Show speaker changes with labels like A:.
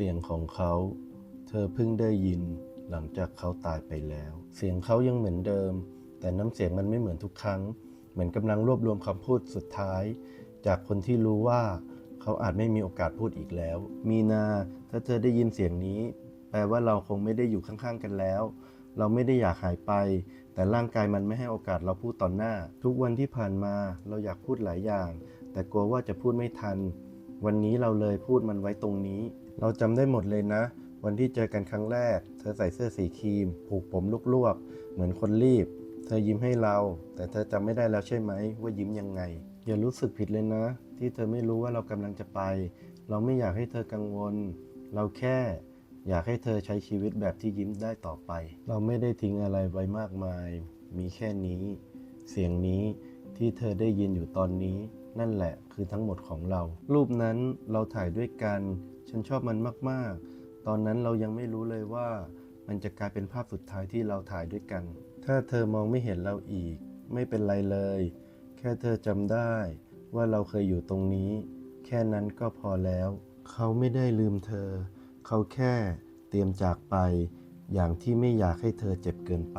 A: เสียงของเขา เธอเพิ่งได้ยินหลังจากเขาตายไปแล้ว เสียงเขายังเหมือนเดิม แต่น้ำเสียงมันไม่เหมือนทุกครั้ง เหมือนกำลังรวบรวมคำพูดสุดท้าย จากคนที่รู้ว่าเขาอาจไม่มีโอกาสพูดอีกแล้ว มีนา ถ้าเธอได้ยินเสียงนี้ แปลว่าเราคงไม่ได้อยู่ข้างๆกันแล้ว เราไม่ได้อยากหายไป แต่ร่างกายมันไม่ให้โอกาสเราพูดต่อหน้า ทุกวันที่ผ่านมาเราอยากพูดหลายอย่าง แต่กลัวว่าจะพูดไม่ทัน วันนี้เราเลยพูดมันไว้ตรงนี้ เราจำได้หมดเลยนะ วันที่เจอกันครั้งแรก เธอใส่เสื้อสีครีม ผูกผมลวกๆ เหมือนคนรีบ เธอยิ้มให้เรา แต่เธอจำไม่ได้แล้วใช่ไหม ว่ายิ้มยังไง อย่ารู้สึกผิดเลยนะ ที่เธอไม่รู้ว่าเรากำลังจะไป เราไม่อยากให้เธอกังวล เราแค่อยากให้เธอใช้ชีวิตแบบที่ยิ้มได้ต่อไป เราไม่ได้ทิ้งอะไรไว้มากมาย มีแค่นี้ เสียงนี้ ที่เธอได้ยินอยู่ตอนนี้ นั่นแหละคือทั้งหมดของเรา รูปนั้นเราถ่ายด้วยกัน ฉันชอบมันมาก ๆ ตอนนั้นเรายังไม่รู้เลยว่า มันจะกลายเป็นภาพสุดท้ายที่เราถ่ายด้วยกัน ถ้าเธอมองไม่เห็นเราอีก ไม่เป็นไรเลย แค่เธอจำได้ว่าเราเคยอยู่ตรงนี้ แค่นั้นก็พอแล้ว เขาไม่ได้ลืมเธอ เขาแค่เตรียมจากไป อย่างที่ไม่อยากให้เธอเจ็บเกินไป